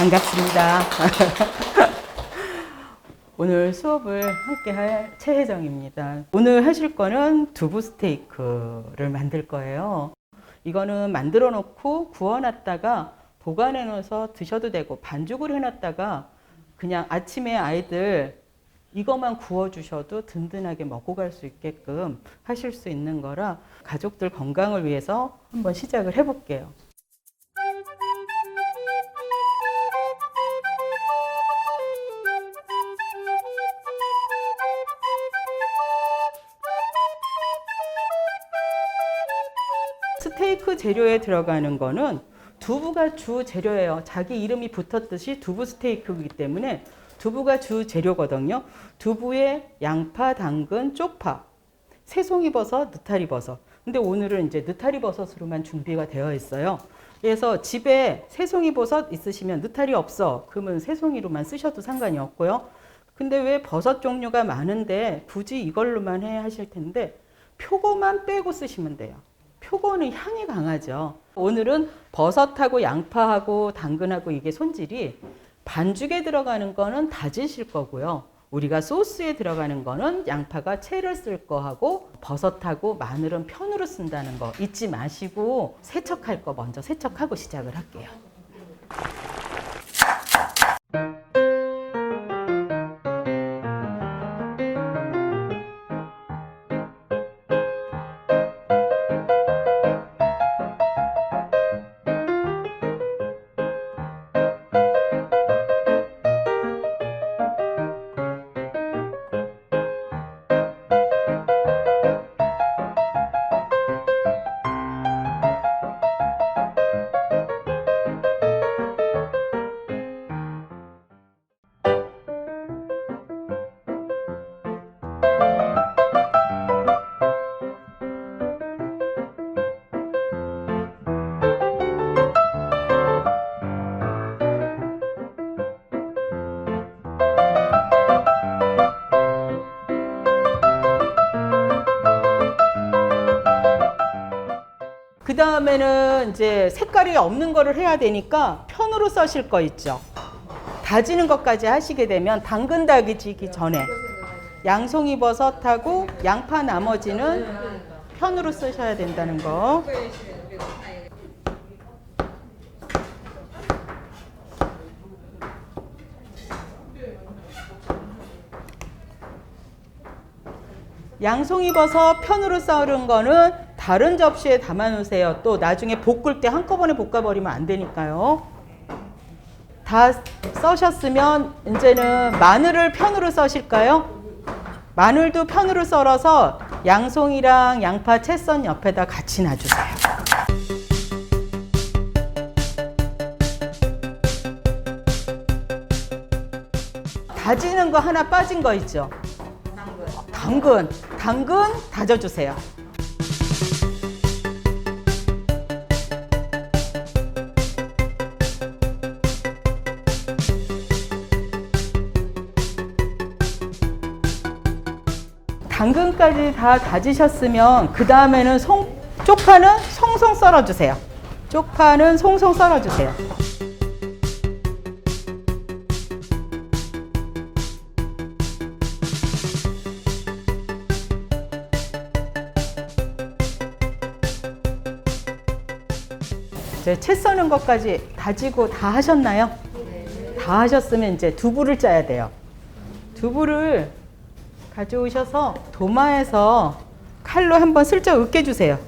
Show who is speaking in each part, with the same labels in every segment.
Speaker 1: 반갑습니다. 오늘 수업을 함께 할 최혜정입니다. 오늘 하실 거는 두부 스테이크를 만들 거예요. 이거는 만들어 놓고 구워 놨다가 보관해 놓아서 드셔도 되고 반죽을 해 놨다가 그냥 아침에 아이들 이것만 구워 주셔도 든든하게 먹고 갈 수 있게끔 하실 수 있는 거라 가족들 건강을 위해서 한번 시작을 해 볼게요. 스테이크 재료에 들어가는 거는 두부가 주 재료예요. 자기 이름이 붙었듯이 두부 스테이크이기 때문에 두부가 주 재료거든요. 두부에 양파, 당근, 쪽파, 새송이 버섯, 느타리 버섯. 근데 오늘은 이제 느타리 버섯으로만 준비가 되어 있어요. 그래서 집에 새송이 버섯 있으시면 느타리 없어. 그러면 새송이로만 쓰셔도 상관이 없고요. 근데 왜 버섯 종류가 많은데 굳이 이걸로만 해 하실 텐데 표고만 빼고 쓰시면 돼요. 표고는 향이 강하죠. 오늘은 버섯하고 양파하고 당근하고 이게 손질이 반죽에 들어가는 거는 다지실 거고요. 우리가 소스에 들어가는 거는 양파가 채를 쓸 거하고 버섯하고 마늘은 편으로 쓴다는 거 잊지 마시고 세척할 거 먼저 세척하고 시작을 할게요. 다음에는 이제 색깔이 없는 거를 해야 되니까 편으로 써실 거 있죠. 다지는 것까지 하시게 되면 당근 다지기 전에 양송이 버섯하고 양파 나머지는 편으로 쓰셔야 된다는 거. 양송이 버섯 편으로 썰은 거는 다른 접시에 담아 놓으세요. 또 나중에 볶을 때 한꺼번에 볶아 버리면 안 되니까요. 다 써셨으면 이제는 마늘을 편으로 써실까요? 마늘도 편으로 썰어서 양송이랑 양파 채썬 옆에다 같이 놔주세요. 다지는 거 하나 빠진 거 있죠? 당근. 당근 다져주세요. 당근까지 다 다지셨으면 그 다음에는 송, 쪽파는 송송 썰어주세요. 쪽파는 송송 썰어주세요. 이제 채 써는 것까지 다지고 다 하셨나요? 다 하셨으면 이제 두부를 짜야 돼요. 두부를 가져오셔서 도마에서 칼로 한번 슬쩍 으깨주세요.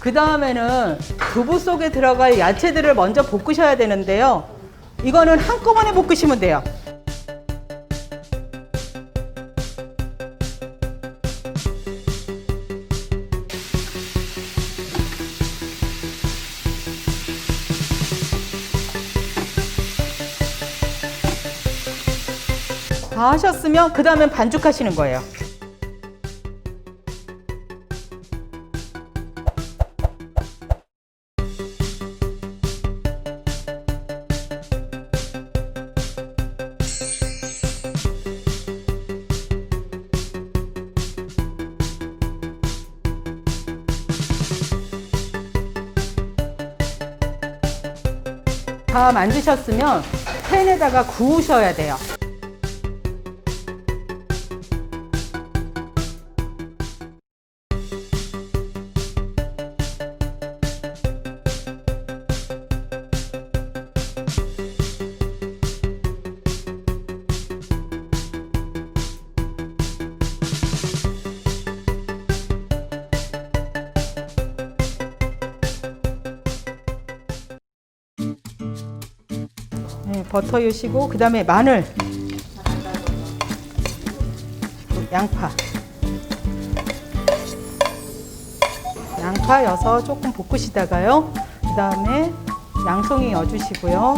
Speaker 1: 그 다음에는 두부 속에 들어갈 야채들을 먼저 볶으셔야 되는데요. 이거는 한꺼번에 볶으시면 돼요. 다 하셨으면 그 다음엔 반죽하시는 거예요. 다 만드셨으면 팬에다가 구우셔야 돼요. 버터 넣으시고 그 다음에 마늘, 그리고 양파, 양파 여서 조금 볶으시다가요. 그 다음에 양송이 넣어주시고요.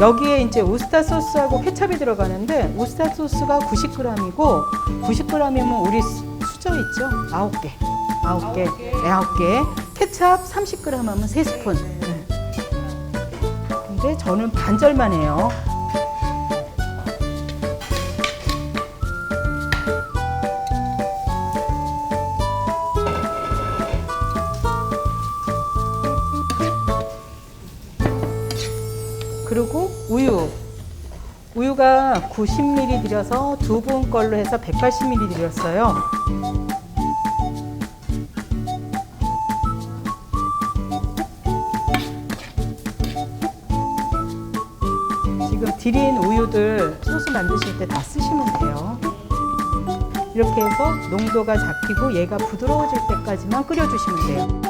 Speaker 1: 여기에 이제 우스타 소스하고 케찹이 들어가는데 우스타 소스가 90g이고 90g이면 우리 수- 수저 있죠? 9개. 9개. 네, 9개. 케찹 30g 하면 3스푼. 네. 근데 저는 반절만 해요. 그리고 우유. 우유가 90ml 들여서 두 분 걸로 해서 180ml 들였어요. 드린 우유들 소스 만드실 때 다 쓰시면 돼요. 이렇게 해서 농도가 잡히고 얘가 부드러워질 때까지만 끓여주시면 돼요.